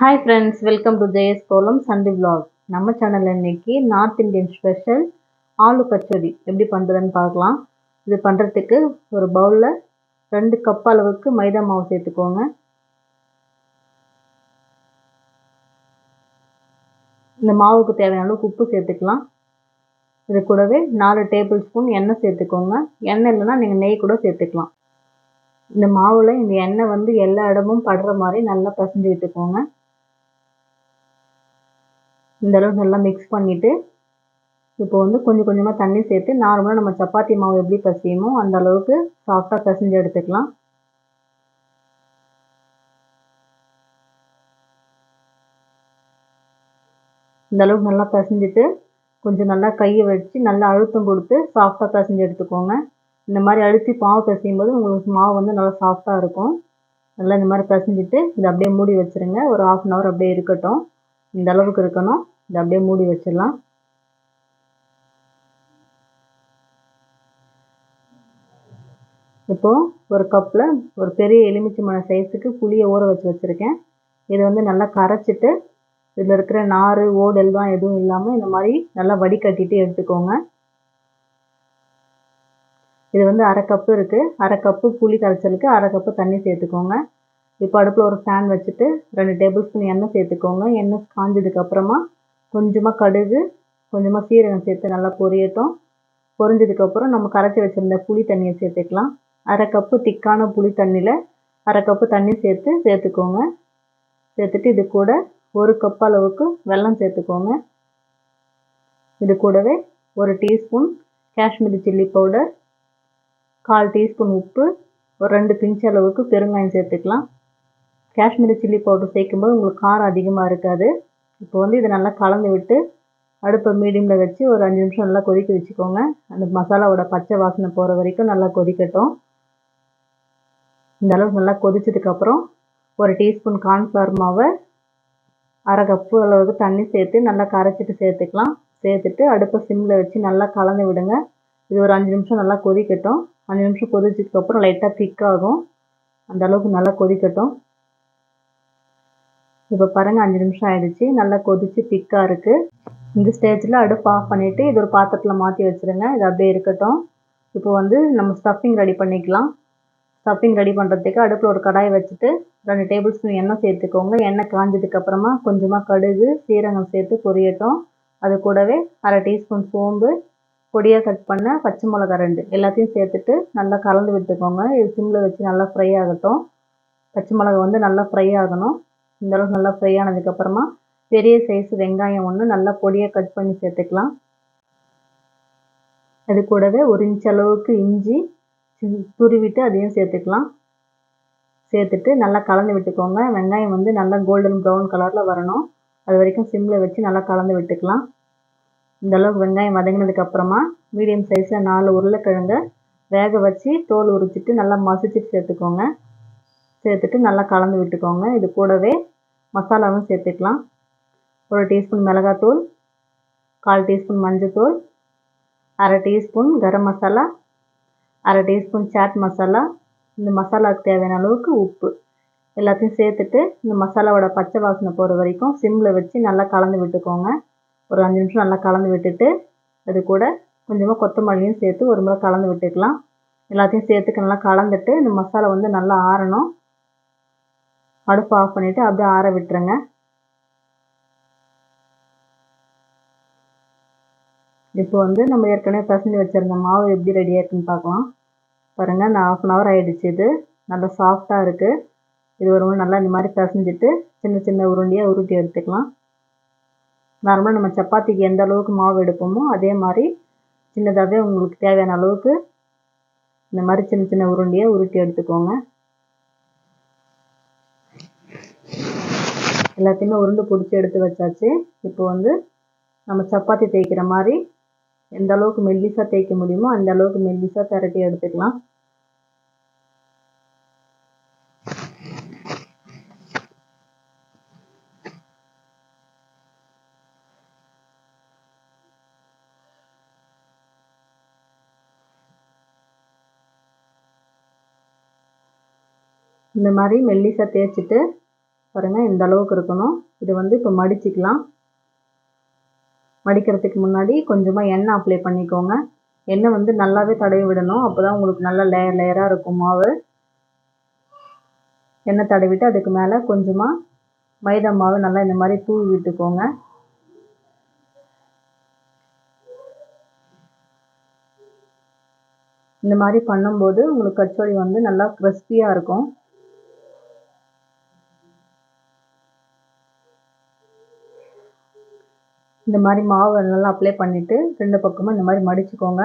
Hi friends welcome to Jaya's Kolam Sunday vlog நம்ம சேனலில் இன்றைக்கி north Indian special aloo pachadi எப்படி பண்ணுறதுன்னு பார்க்கலாம். இது பண்ணுறதுக்கு ஒரு பவுலில் ரெண்டு கப் அளவுக்கு மைதா மாவு சேர்த்துக்கோங்க. இந்த மாவுக்கு தேவையான அளவுக்கு உப்பு சேர்த்துக்கலாம். இது கூடவே நாலு டேபிள் ஸ்பூன் எண்ணெய் சேர்த்துக்கோங்க. எண்ணெய் இல்லைன்னா நீங்கள் நெய் கூட சேர்த்துக்கலாம். இந்த மாவில் இந்த எண்ணெய் வந்து எல்லா இடமும் படுற மாதிரி நல்லா பசஞ்சு விட்டுக்கோங்க. இந்தளவு நல்லா மிக்ஸ் பண்ணிவிட்டு இப்போ வந்து கொஞ்சம் கொஞ்சமாக தண்ணி சேர்த்து நார்மலாக நம்ம சப்பாத்தி மாவு எப்படி பசியுமோ அந்த அளவுக்கு சாஃப்டாக பசைஞ்சு எடுத்துக்கலாம். இந்த அளவுக்கு நல்லா பசைஞ்சிட்டு கொஞ்சம் நல்லா கையை வச்சு நல்லா அழுத்தம் கொடுத்து சாஃப்டாக பசைஞ்சு எடுத்துக்கோங்க. இந்த மாதிரி அழுத்தி மாவு பிசையும் போது உங்களுக்கு மாவு வந்து நல்லா சாஃப்டாக இருக்கும். நல்லா இந்த மாதிரி பசைஞ்சிட்டு இதை அப்படியே மூடி வச்சுருங்க. ஒரு ஆஃப் அன் ஹவர் அப்படியே இருக்கட்டும். இந்த அளவுக்கு இருக்கணும். இதை அப்படியே மூடி வச்சிடலாம். இப்போது ஒரு கப்பில் ஒரு பெரிய எலுமிச்சம்பழம் சைஸுக்கு புளியை ஊற வச்சு வச்சுருக்கேன். இதை வந்து நல்லா கரைச்சிட்டு இதில் இருக்கிற நார் ஓடெல்லாம் எதுவும் இல்லாமல் இந்த மாதிரி நல்லா வடிகட்டிட்டு எடுத்துக்கோங்க. இது வந்து அரை கப்பு இருக்குது அரை கப்பு புளி கரைச்சலுக்கு அரை கப்பு தண்ணி சேர்த்துக்கோங்க. இப்போ அடுப்பில் ஒரு ஃபேன் வச்சுட்டு ரெண்டு டேபிள் ஸ்பூன் எண்ணெய் சேர்த்துக்கோங்க. எண்ணெய் காஞ்சதுக்கப்புறமா கொஞ்சமாக கடுகு கொஞ்சமாக சீரகம் சேர்த்து நல்லா பொரியட்டும். பொரிஞ்சதுக்கப்புறம் நம்ம கரைச்சி வச்சுருந்த புளி தண்ணியை சேர்த்துக்கலாம். அரை கப்பு திக்கான புளி தண்ணியில் அரை கப்பு தண்ணி சேர்த்து சேர்த்துக்கோங்க. சேர்த்துட்டு இது கூட ஒரு கப் அளவுக்கு வெல்லம் சேர்த்துக்கோங்க. இது கூடவே ஒரு டீஸ்பூன் காஷ்மீரி சில்லி பவுடர் கால் டீஸ்பூன் உப்பு ஒரு ரெண்டு பிஞ்ச் அளவுக்கு பெருங்காயம் சேர்த்துக்கலாம். காஷ்மீரி சில்லி பவுடர் சேர்க்கும்போது உங்களுக்கு காரம் அதிகமாக இருக்காது. இப்போ வந்து இதை நல்லா கலந்து விட்டு அடுப்பை மீடியமில் வச்சு ஒரு அஞ்சு நிமிஷம் நல்லா கொதிக்க வச்சுக்கோங்க. அந்த மசாலாவோட பச்சை வாசனை போகிற வரைக்கும் நல்லா கொதிக்கட்டும். இந்த அளவுக்கு நல்லா கொதிச்சதுக்கப்புறம் ஒரு டீஸ்பூன் கார்ன்ஃப்ளவர் மாவை அரை கப்பு அளவுக்கு தண்ணி சேர்த்து நல்லா கரைச்சிட்டு சேர்த்துக்கலாம். சேர்த்துட்டு அடுப்பை சிம்மில் வச்சு நல்லா கலந்து விடுங்க. இது ஒரு அஞ்சு நிமிஷம் நல்லா கொதிக்கட்டும். அஞ்சு நிமிஷம் கொதிச்சதுக்கப்புறம் லைட்டாக திக்காகும். அந்த அளவுக்கு நல்லா கொதிக்கட்டும். இப்போ பாருங்கள் அஞ்சு நிமிஷம் ஆயிடுச்சு. நல்லா கொதித்து திக்காக இருக்குது இந்த ஸ்டேஜில் அடுப்பு ஆஃப் பண்ணிவிட்டு இது ஒரு பாத்திரத்தில் மாற்றி வச்சுருங்க. இது அப்படியே இருக்கட்டும். இப்போ வந்து நம்ம ஸ்டஃபிங் ரெடி பண்ணிக்கலாம். ஸ்டஃபிங் ரெடி பண்ணுறதுக்கு அடுப்பில் ஒரு கடாயை வச்சுட்டு ரெண்டு டேபிள் ஸ்பூன் எண்ணெய் சேர்த்துக்கோங்க. எண்ணெய் காஞ்சதுக்கப்புறமா கொஞ்சமாக கடுகு சீரகம் சேர்த்து பொரியட்டும். அது கூடவே அரை டீஸ்பூன் சோம்பு பொடியாக கட் பண்ண பச்சை மிளகா ரெண்டு. எல்லாத்தையும் சேர்த்துட்டு நல்லா கலந்து விட்டுக்கோங்க. இது சிம்மில் வச்சு நல்லா ஃப்ரை ஆகட்டும். பச்சை மிளகா வந்து நல்லா ஃப்ரை ஆகணும். இந்தளவுக்கு நல்லா ஃப்ரை ஆனதுக்கப்புறமா பெரிய சைஸ் வெங்காயம் ஒன்று நல்லா பொடியாக கட் பண்ணி சேர்த்துக்கலாம். அது கூடவே ஒரு இன்ச் அளவுக்கு இஞ்சி துருவிட்டு அதையும் சேர்த்துக்கலாம். சேர்த்துட்டு நல்லா கலந்து விட்டுக்கோங்க. வெங்காயம் வந்து நல்லா கோல்டன் ப்ரௌன் கலரில் வரணும். அது வரைக்கும் சிம்மில் வச்சு நல்லா கலந்து விட்டுக்கலாம். இந்த அளவுக்கு வெங்காயம் வதங்கினதுக்கப்புறமா மீடியம் சைஸில் நாலு உருளைக்கிழங்க வேக வச்சு தோல் உரிச்சிட்டு நல்லா மசிச்சுட்டு சேர்த்துக்கோங்க. சேர்த்துட்டு நல்லா கலந்து விட்டுக்கோங்க. இது கூடவே மசாலாவும் சேர்த்துக்கலாம். ஒரு டீஸ்பூன் மிளகாத்தூள் கால் டீஸ்பூன் மஞ்சத்தூள் அரை டீஸ்பூன் கரம் மசாலா அரை டீஸ்பூன் சாட் மசாலா. இந்த மசாலாவுக்கு தேவையான அளவுக்கு உப்பு. எல்லாத்தையும் சேர்த்துட்டு இந்த மசாலாவோட பச்சை வாசனை போகிற வரைக்கும் சிம்மில் வச்சு நல்லா கலந்து விட்டுக்கோங்க. ஒரு அஞ்சு நிமிஷம் நல்லா கலந்து விட்டுட்டு அது கூட கொஞ்சமாக கொத்தமல்லியும் சேர்த்து ஒரு முறை கலந்து விட்டுக்கலாம். எல்லாத்தையும் சேர்த்துக்கு நல்லா கலந்துட்டு இந்த மசாலா வந்து நல்லா ஆறணும். அடுப்பு ஆஃப் பண்ணிவிட்டு அப்படியே ஆற விட்டுருங்க. இப்போ வந்து நம்ம ஏற்கனவே பிசைஞ்சு வச்சுருந்த மாவு எப்படி ரெடியாக இருக்குன்னு பார்க்கலாம். பாருங்கள் நான் ஆஃப் அன் ஹவர் ஆகிடுச்சு இது. நல்லா சாஃப்டாக இருக்குது இது ஒரு நல்லா இந்த மாதிரி பசஞ்சிட்டு சின்ன சின்ன உருண்டையாக உருட்டி எடுத்துக்கலாம். நார்மலாக நம்ம சப்பாத்திக்கு எந்த அளவுக்கு மாவு எடுப்போமோ அதே மாதிரி சின்னதாகவே உங்களுக்கு தேவையான அளவுக்கு இந்த மாதிரி சின்ன சின்ன உருண்டையாக உருட்டி எடுத்துக்கோங்க. எல்லாத்தையுமே உருண்டு பிடிச்சி எடுத்து வச்சாச்சு. இப்போ வந்து நம்ம சப்பாத்தி தேய்க்கிற மாதிரி எந்த அளவுக்கு மெல்லிசாக தேய்க்க முடியுமோ அந்த அளவுக்கு மெல்லிசாக திரட்டி எடுத்துக்கலாம். இந்த மாதிரி மெல்லிசாக தேய்ச்சிட்டு பாருங்கள் இந்த அளவுக்கு இருக்கணும். இது வந்து இப்போ மடிச்சுக்கலாம். மடிக்கிறதுக்கு முன்னாடி கொஞ்சமாக எண்ணெய் அப்ளை பண்ணிக்கோங்க. எண்ணெய் வந்து நல்லாவே தடவி விடணும். அப்போ தான் உங்களுக்கு நல்லா லேயர் லேயராக இருக்கும் மாவு. எண்ணெய் தடவிட்டு அதுக்கு மேலே கொஞ்சமாக மைதா மாவு நல்லா இந்த மாதிரி தூவி விட்டுக்கோங்க. இந்த மாதிரி பண்ணும்போது உங்களுக்கு கச்சோடி வந்து நல்லா கிறிஸ்பியாக இருக்கும். இந்த மாதிரி மாவு நல்லா அப்ளை பண்ணிவிட்டு ரெண்டு பக்கமும் இந்த மாதிரி மடிச்சுக்கோங்க.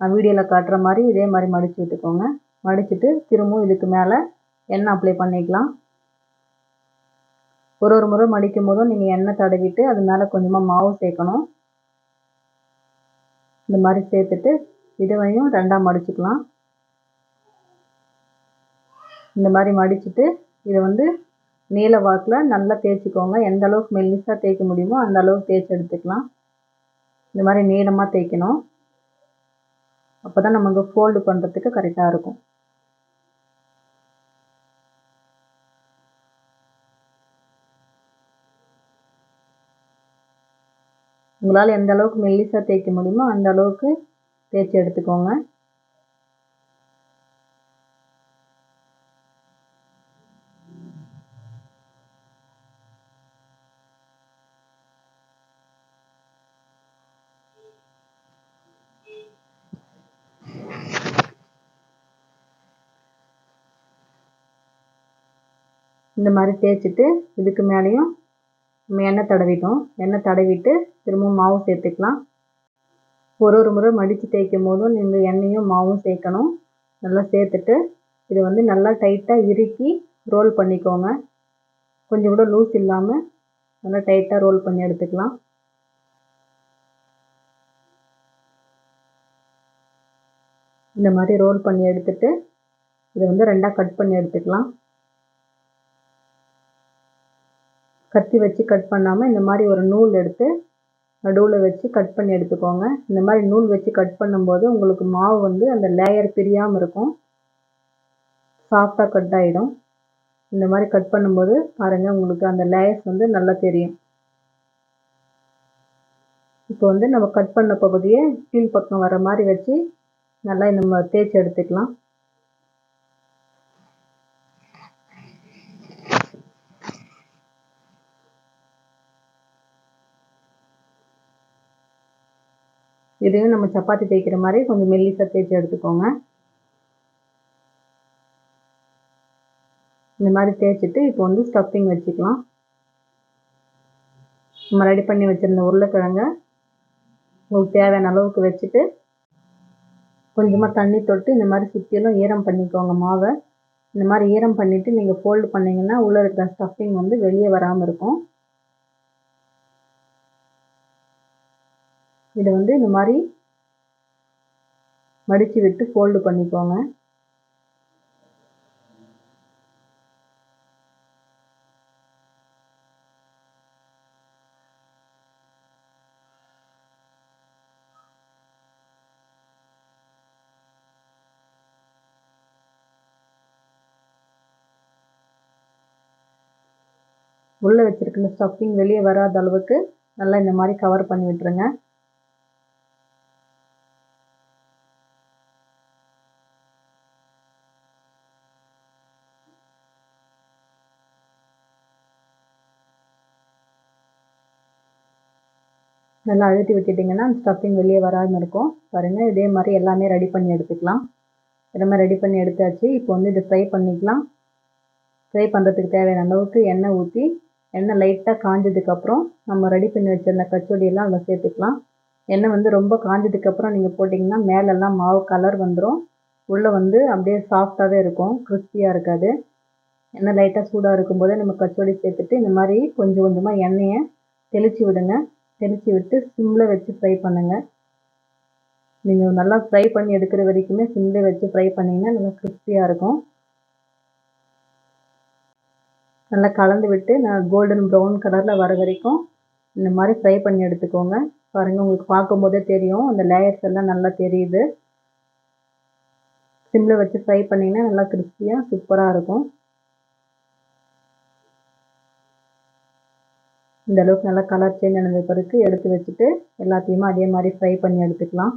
நான் வீடியோவில் காட்டுற மாதிரி இதே மாதிரி மடித்து விட்டுக்கோங்க. மடிச்சுட்டு திரும்பவும் இதுக்கு மேலே எண்ணெய் அப்ளை பண்ணிக்கலாம். ஒரு ஒரு முறை மடிக்கும் போதும் நீங்கள் எண்ணெய் தடவிட்டு அது மேலே கொஞ்சமாக மாவு சேர்க்கணும். இந்த மாதிரி சேர்த்துட்டு இதுவையும் ரெண்டாக மடிச்சுக்கலாம். இந்த மாதிரி மடிச்சுட்டு இதை வந்து நீல வாக்கில் நல்லா தேய்ச்சிக்கோங்க. எந்த அளவுக்கு மெல்லிசாக தேய்க்க முடியுமோ அந்த அளவுக்கு தேய்ச்சி எடுத்துக்கலாம். இந்த மாதிரி நீளமாக தேய்க்கணும். அப்போ தான் நமக்கு ஃபோல்டு பண்ணுறதுக்கு கரெக்டாக இருக்கும். உங்களால் எந்த அளவுக்கு மெல்லிசாக தேய்க்க முடியுமோ அந்த அளவுக்கு தேய்ச்சி எடுத்துக்கோங்க. இந்த மாதிரி தேய்ச்சிட்டு இதுக்கு மேலேயும் நம்ம எண்ணெய் தடவிட்டோம். எண்ணெய் தடவிட்டு திரும்பவும் மாவு சேர்த்துக்கலாம். ஒரு ஒரு முறை மடித்து தேய்க்கும் போதும் நீங்கள் எண்ணெயும் மாவும் சேர்க்கணும். நல்லா சேர்த்துட்டு இதை வந்து நல்லா டைட்டாக இறுக்கி ரோல் பண்ணிக்கோங்க. கொஞ்சம் கூட லூஸ் இல்லாமல் நல்லா டைட்டாக ரோல் பண்ணி எடுத்துக்கலாம். இந்த மாதிரி ரோல் பண்ணி எடுத்துட்டு இதை வந்து ரெண்டாக கட் பண்ணி எடுத்துக்கலாம். கத்தி வச்சு கட் பண்ணாமல் இந்த மாதிரி ஒரு நூல் எடுத்து நடுவில் வச்சு கட் பண்ணி எடுத்துக்கோங்க. இந்த மாதிரி நூல் வச்சு கட் பண்ணும்போது உங்களுக்கு மாவு வந்து அந்த லேயர் பிரியாமல் இருக்கும். சாஃப்டாக கட் ஆகிடும் இந்த மாதிரி கட் பண்ணும்போது பாருங்கள் உங்களுக்கு அந்த லேயர்ஸ் வந்து நல்லா தெரியும். இப்போ வந்து நம்ம கட் பண்ண பகுதியை கீழ் பக்கம் வர மாதிரி வச்சு நல்லா நம்ம தேய்ச்சி எடுத்துக்கலாம். இதையும் நம்ம சப்பாத்தி தேய்க்கிற மாதிரி கொஞ்சம் மெல்லிசாக தேய்ச்சி எடுத்துக்கோங்க. இந்த மாதிரி தேய்ச்சிட்டு இப்போ வந்து ஸ்டஃபிங் வச்சுக்கலாம். நம்ம ரெடி பண்ணி வச்சுருந்த உருளைக்கிழங்க உங்களுக்கு தேவையான அளவுக்கு வச்சுட்டு கொஞ்சமாக தண்ணி தொட்டு இந்த மாதிரி சுற்றிலும் ஈரம் பண்ணிக்கோங்க மாவை. இந்த மாதிரி ஈரம் பண்ணிவிட்டு நீங்கள் ஃபோல்டு பண்ணிங்கன்னா உள்ளே இருக்கிற ஸ்டஃபிங் வந்து வெளியே வராமல் இருக்கும். இதை வந்து இந்த மாதிரி மடித்து விட்டு ஃபோல்டு பண்ணிக்கோங்க. உள்ளே வச்சுருக்கிற ஸ்டஃபிங் வெளியே வராத அளவுக்கு நல்லா இந்த மாதிரி கவர் பண்ணி விட்டுருங்க. நல்லா அழுத்தி விட்டுட்டிங்கன்னா ஸ்டஃபிங் வெளியே வராமல் இருக்கும். பாருங்கள் இதே மாதிரி எல்லாமே ரெடி பண்ணி எடுத்துக்கலாம். எல்லாமே ரெடி பண்ணி எடுத்தாச்சு. இப்போ வந்து இதை ஃப்ரை பண்ணிக்கலாம். ஃப்ரை பண்ணுறதுக்கு தேவையான அளவுக்கு எண்ணெய் ஊற்றி எண்ணெய் லைட்டாக காஞ்சதுக்கப்புறம் நம்ம ரெடி பண்ணி வச்சிருந்த கச்சோடியெல்லாம் அதில் சேர்த்துக்கலாம். எண்ணெய் வந்து ரொம்ப காஞ்சதுக்கப்புறம் நீங்கள் போட்டிங்கன்னா மேலெல்லாம் மாவு கலர் வந்துடும் உள்ளே வந்து அப்படியே சாஃப்டாகவே இருக்கும். கிறிஸ்பியாக இருக்காது. எண்ணெய் லைட்டாக சூடாக இருக்கும்போதே நம்ம கச்சோடி சேர்த்துட்டு இந்த மாதிரி கொஞ்சம் கொஞ்சமாக எண்ணெயை தெளித்து விடுங்க. தெளித்து விட்டு சிம்மில் வச்சு ஃப்ரை பண்ணுங்கள் நீங்கள் நல்லா ஃப்ரை பண்ணி எடுக்கிற வரைக்குமே சிம்மில் வச்சு ஃப்ரை பண்ணிங்கன்னா நல்லா கிறிஸ்பியாக இருக்கும். நல்லா கலந்து விட்டு நான் கோல்டன் ப்ரௌன் கலரில் வர வரைக்கும் இந்த மாதிரி ஃப்ரை பண்ணி எடுத்துக்கோங்க. பாருங்கள் உங்களுக்கு பார்க்கும்போதே தெரியும். அந்த லேயர்ஸ் எல்லாம் நல்லா தெரியுது. சிம்மில் வச்சு ஃப்ரை பண்ணிங்கன்னா நல்லா கிறிஸ்பியாக சூப்பராக இருக்கும். இந்த அளவுக்கு நல்லா கலர் சேஞ்ச் ஆனது பிறகு எடுத்து வச்சுட்டு எல்லாத்தையுமே அதே மாதிரி ஃப்ரை பண்ணி எடுத்துக்கலாம்.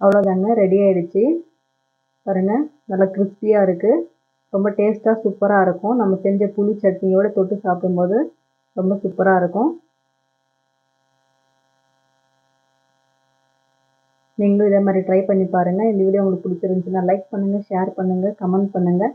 அவ்வளோதாங்க ரெடி ஆயிடுச்சு. பாருங்கள் நல்லா கிறிஸ்பியாக இருக்குது ரொம்ப டேஸ்ட்டாக சூப்பராக இருக்கும். நம்ம செஞ்ச புளி சட்னியோடு தொட்டு சாப்பிடும்போது ரொம்ப சூப்பராக இருக்கும். நீங்களும் இதே மாதிரி ட்ரை பண்ணி பாருங்கள் இந்த வீடியோ உங்களுக்கு பிடிச்சிருந்துச்சுன்னா லைக் பண்ணுங்கள் ஷேர் பண்ணுங்கள் கமெண்ட் பண்ணுங்கள்